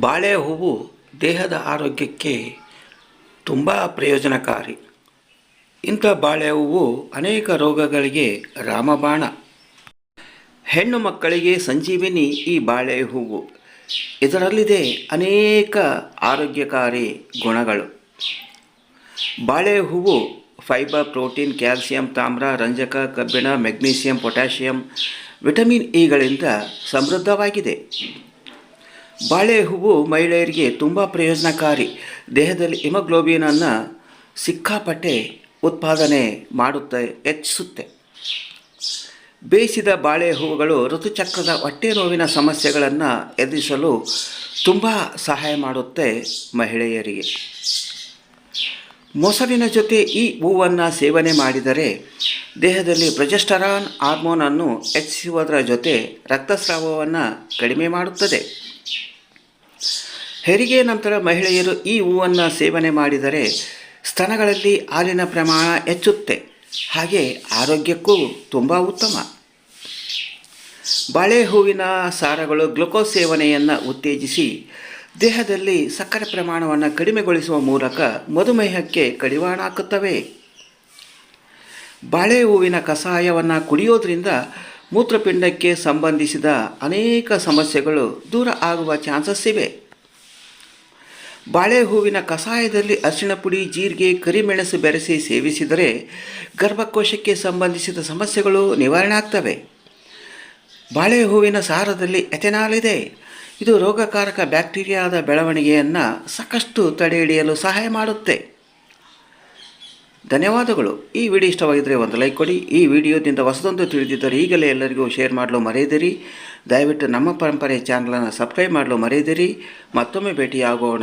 ಬಾಳೆ ಹೂವು ದೇಹದ ಆರೋಗ್ಯಕ್ಕೆ ತುಂಬ ಪ್ರಯೋಜನಕಾರಿ. ಇಂಥ ಬಾಳೆ ಹೂವು ಅನೇಕ ರೋಗಗಳಿಗೆ ರಾಮಬಾಣ. ಹೆಣ್ಣು ಮಕ್ಕಳಿಗೆ ಸಂಜೀವಿನಿ ಈ ಬಾಳೆ ಹೂವು ಇದರಲ್ಲಿದೆ ಅನೇಕ ಆರೋಗ್ಯಕಾರಿ ಗುಣಗಳು. ಬಾಳೆ ಹೂವು ಫೈಬರ್, ಪ್ರೋಟೀನ್, ಕ್ಯಾಲ್ಸಿಯಂ, ತಾಮ್ರ, ರಂಜಕ, ಕಬ್ಬಿಣ, ಮೆಗ್ನೀಸಿಯಂ, ಪೊಟ್ಯಾಷಿಯಂ, ವಿಟಮಿನ್ ಇಗಳಿಂದ ಸಮೃದ್ಧವಾಗಿದೆ. ಬಾಳೆ ಹೂವು ಮಹಿಳೆಯರಿಗೆ ತುಂಬ ಪ್ರಯೋಜನಕಾರಿ. ದೇಹದಲ್ಲಿ ಹಿಮಗ್ಲೋಬಿನನ್ನು ಸಿಕ್ಕಾಪಟ್ಟೆ ಉತ್ಪಾದನೆ ಮಾಡುತ್ತೆ, ಹೆಚ್ಚಿಸುತ್ತೆ. ಬೇಯಿಸಿದ ಬಾಳೆ ಹೂವುಗಳು ಋತುಚಕ್ರದ ಹೊಟ್ಟೆ ನೋವಿನ ಸಮಸ್ಯೆಗಳನ್ನು ಎದುರಿಸಲು ತುಂಬ ಸಹಾಯ ಮಾಡುತ್ತೆ ಮಹಿಳೆಯರಿಗೆ. ಮೊಸರಿನ ಜೊತೆ ಈ ಹೂವನ್ನು ಸೇವನೆ ಮಾಡಿದರೆ ದೇಹದಲ್ಲಿ ಪ್ರೊಜೆಸ್ಟರಾನ್ ಹಾರ್ಮೋನನ್ನು ಹೆಚ್ಚಿಸುವುದರ ಜೊತೆ ರಕ್ತಸ್ರಾವವನ್ನು ಕಡಿಮೆ ಮಾಡುತ್ತದೆ. ಹೆರಿಗೆ ನಂತರ ಮಹಿಳೆಯರು ಈ ಹೂವನ್ನು ಸೇವನೆ ಮಾಡಿದರೆ ಸ್ತನಗಳಲ್ಲಿ ಹಾಲಿನ ಪ್ರಮಾಣ ಹೆಚ್ಚುತ್ತೆ. ಹಾಗೆ ಆರೋಗ್ಯಕ್ಕೂ ತುಂಬ ಉತ್ತಮ. ಬಾಳೆ ಹೂವಿನ ಸಾರಗಳು ಗ್ಲುಕೋಸ್ ಸೇವನೆಯನ್ನು ಉತ್ತೇಜಿಸಿ ದೇಹದಲ್ಲಿ ಸಕ್ಕರೆ ಪ್ರಮಾಣವನ್ನು ಕಡಿಮೆಗೊಳಿಸುವ ಮೂಲಕ ಮಧುಮೇಹಕ್ಕೆ ಕಡಿವಾಣ ಹಾಕುತ್ತವೆ. ಬಾಳೆ ಹೂವಿನ ಕಷಾಯವನ್ನು ಕುಡಿಯೋದ್ರಿಂದ ಮೂತ್ರಪಿಂಡಕ್ಕೆ ಸಂಬಂಧಿಸಿದ ಅನೇಕ ಸಮಸ್ಯೆಗಳು ದೂರ ಆಗುವ ಚಾನ್ಸಸ್ ಇವೆ ಬಾಳೆ ಹೂವಿನ ಕಷಾಯದಲ್ಲಿ ಅರಿಶಿಣ ಪುಡಿ, ಜೀರಿಗೆ, ಕರಿಮೆಣಸು ಬೆರೆಸಿ ಸೇವಿಸಿದರೆ ಗರ್ಭಕೋಶಕ್ಕೆ ಸಂಬಂಧಿಸಿದ ಸಮಸ್ಯೆಗಳು ನಿವಾರಣೆ ಆಗ್ತವೆ ಬಾಳೆ ಹೂವಿನ ಸಾರದಲ್ಲಿ ಎಥೆನಾಲ್ ಇದೆ. ಇದು ರೋಗಕಾರಕ ಬ್ಯಾಕ್ಟೀರಿಯಾದ ಬೆಳವಣಿಗೆಯನ್ನು ಸಾಕಷ್ಟು ತಡೆ ಹಿಡಿಯಲು ಸಹಾಯ ಮಾಡುತ್ತೆ. ಧನ್ಯವಾದಗಳು. ಈ ವಿಡಿಯೋ ಇಷ್ಟವಾಗಿದ್ದರೆ ಒಂದು ಲೈಕ್ ಕೊಡಿ. ಈ ವಿಡಿಯೋದಿಂದ ಹೊಸದೊಂದು ತಿಳಿದಿದ್ದರೆ ಈಗಲೇ ಎಲ್ಲರಿಗೂ ಶೇರ್ ಮಾಡಲು ಮರೆಯದಿರಿ. ದಯವಿಟ್ಟು ನಮ್ಮ ಪರಂಪರೆ ಚಾನಲನ್ನು ಸಬ್ಸ್ಕ್ರೈಬ್ ಮಾಡಲು ಮರೆಯದಿರಿ. ಮತ್ತೊಮ್ಮೆ ಭೇಟಿಯಾಗೋಣ.